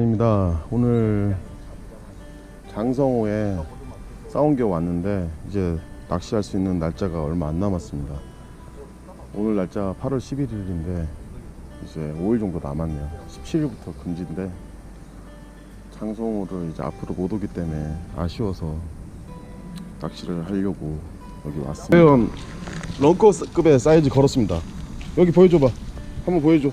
입니다. 오늘 장성호에 싸운겨 왔는데 이제 낚시할 수 있는 날짜가 얼마 안 남았습니다. 오늘 날짜 8월 11일인데 이제 5일 정도 남았네요. 17일부터 금지인데 장성호를 이제 앞으로 못 오기 때문에 아쉬워서 낚시를 하려고 여기 왔습니다. 런커급의 사이즈 걸었습니다. 여기 보여줘봐. 한번 보여줘.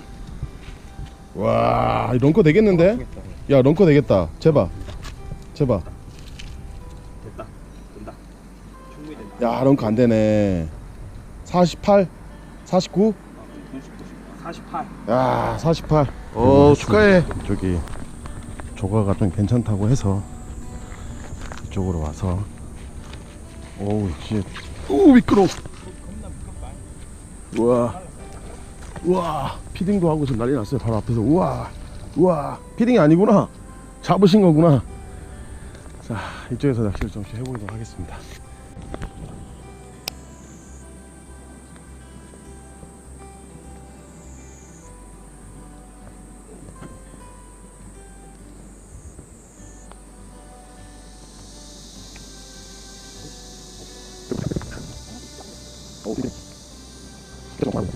와, 이 런커 되겠는데? 야, 런커 되겠다. 제발. 제발. 됐다. 된다. 충분히 된다. 야, 런커 안 되네. 48? 49? 48. 야, 48. 어, 축하해. 저기 조가가 좀 괜찮다고 해서 이쪽으로 와서 오우, 씨. 오, 미끄러. 우와. 우와. 피딩도 하고 지금 난리 났어요. 바로 앞에서. 우와. 우와. 피딩이 아니구나. 잡으신 거구나. 자, 이쪽에서 낚시를 좀 해보도록 하겠습니다. 어, 피딩. 계속 가고,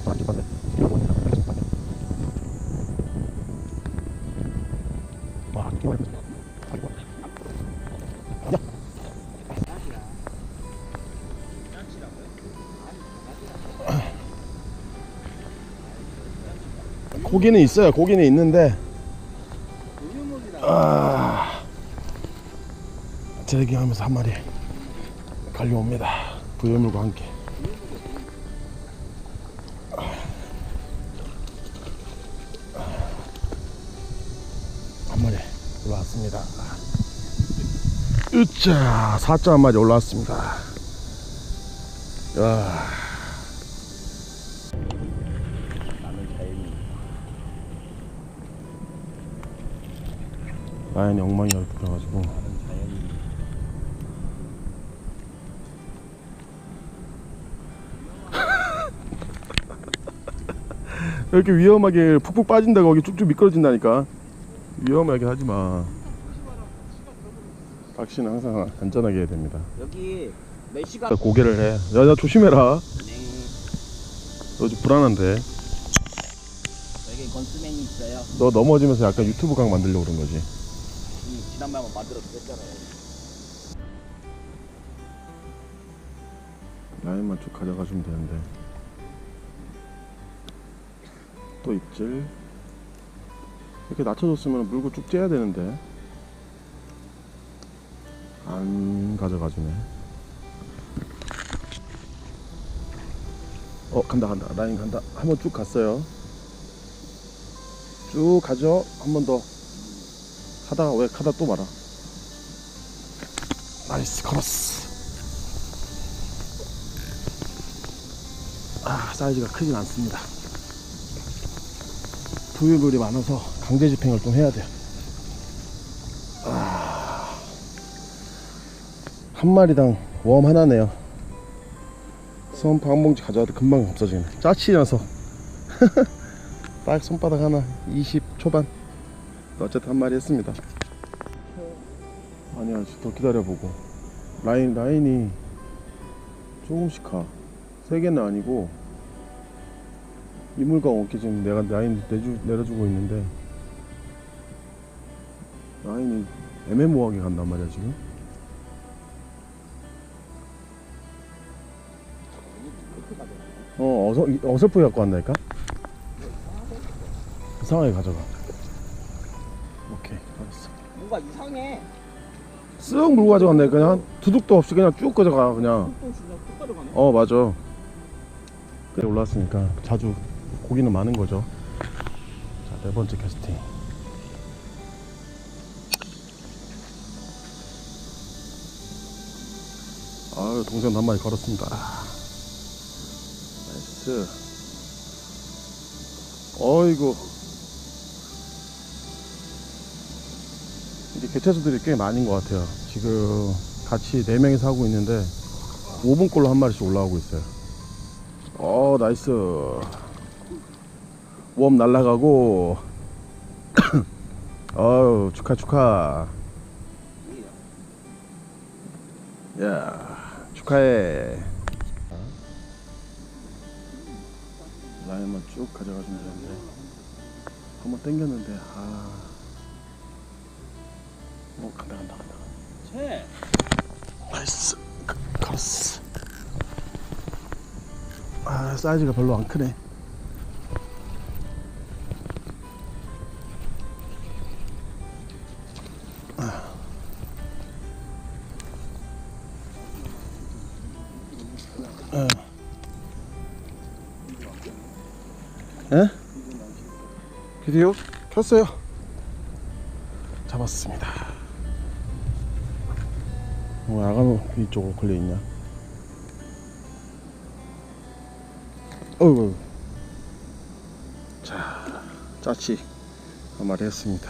고기는 있어요. 고기는 있는데 아, 재래기 하면서 한 마리 갈려옵니다. 부여물과 함께. 올라왔습니다. 으짜, 4자 한 마리 올라왔습니다. 야. 라인이 엉망이 자연이. 이렇게 위험하게 푹푹 빠진다고 거기 쭉쭉 미끄러진다니까 위험하게 하지 마. 낚시는 항상 안전하게 해야 됩니다. 여기 몇 시간? 고개를 해. 야, 야 조심해라. 네. 너 좀 불안한데. 여기 건스맨이 있어요. 너 넘어지면서 약간 유튜브 강 만들려고 그런 거지. 이 지난번에 한번 만들어서 뺐잖아요. 라인만 쭉 가져가 주면 되는데. 또 입질. 이렇게 낮춰줬으면 물고 쭉 째야 되는데. 안 가져가주네. 어, 간다, 간다. 라인 간다. 한번 쭉 갔어요. 쭉 가죠. 한 번 더. 하다가 왜 가다 또 말아. 나이스, 걸었어. 아, 사이즈가 크진 않습니다. 부유물이 많아서 강제 집행을 좀 해야 돼요. 아, 한 마리당 웜 하나네요. 손 방봉지 가져와도 금방 없어지네. 짜치 녀석. 딱 손바닥 하나 20 초반. 어쨌든 한 마리 했습니다. 아니야, 더 기다려보고. 라인, 라인이 조금씩 가. 세 개는 아니고 이물감 없게 지금 내가 라인 내주, 내려주고 있는데 라인이 애매모호하게 간단 말이야 지금. 어 어서, 이- 어설프게 갖고 왔다니까? 이상하게 가져가. 오케이 알았어. 뭔가 이상해. 쓱 물고 가져간다니까 그냥. 두둑도 없이 그냥 쭉 가져가 그냥. 어 맞아. 그래 올라왔으니까 자주 고기는 많은 거죠. 자 네 번째 캐스팅. 아유 동생 한 마리 걸었습니다. 나이스. 어이구. 이게 개체수들이 꽤 많은 것 같아요. 지금 같이 4명이서 하고 있는데 5분꼴로 한 마리씩 올라오고 있어요. 어, 나이스. 웜 날라가고. 어우 축하 축하. 야 축하해. 라인만 쭉 가져가시면 되는데. 한번 당겼는데 아. 어, 간다 간다 간다. 채. 나이스 걸었어 아 사이즈가 별로 안 크네 비디오 켰어요. 잡았습니다. 뭐 야간호 이쪽으로 걸려있냐? 어이구 자 짜치 한 마리 했습니다.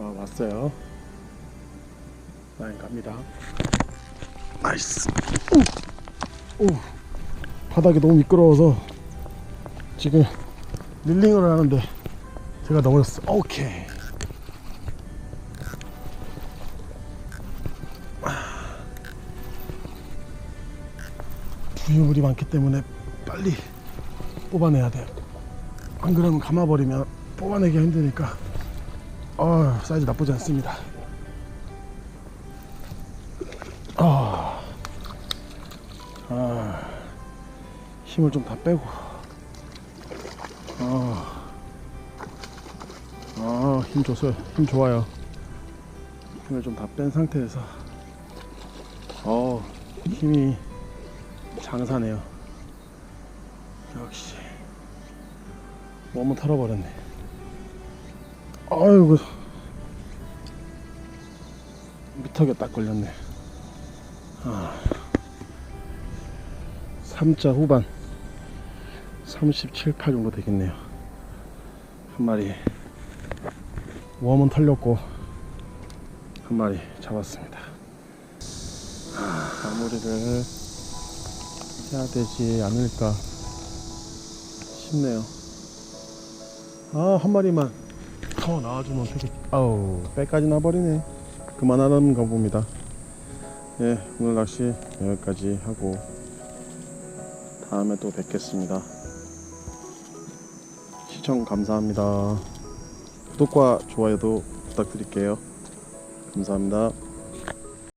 아 왔어요. 라인 갑니다 나이스 오, 오. 바닥이 너무 미끄러워서 지금 릴링을 하는데 제가 넘어졌어. 오케이. 부유물이 많기 때문에 빨리 뽑아내야 돼요. 안 그러면 감아버리면 뽑아내기가 힘드니까 어 사이즈 나쁘지 않습니다 힘을 좀 다 빼고 아, 아, 힘 좋어요. 힘 좋아요. 힘을 좀 다 뺀 상태에서, 어, 힘이 장사네요. 역시, 몸은 털어버렸네. 아이고, 미터게 딱 걸렸네. 아, 3자 후반. 37, 8 정도 되겠네요. 한 마리 웜은 털렸고 한 마리 잡았습니다. 아, 마무리를 해야 되지 않을까 싶네요. 아, 한 마리만 더 나와주면 되겠. 아우, 빼까지 나버리네. 그만하는 거 봅니다. 예, 오늘 낚시 여기까지 하고 다음에 또 뵙겠습니다. 시청 감사합니다. 구독과 좋아요도 부탁드릴게요. 감사합니다.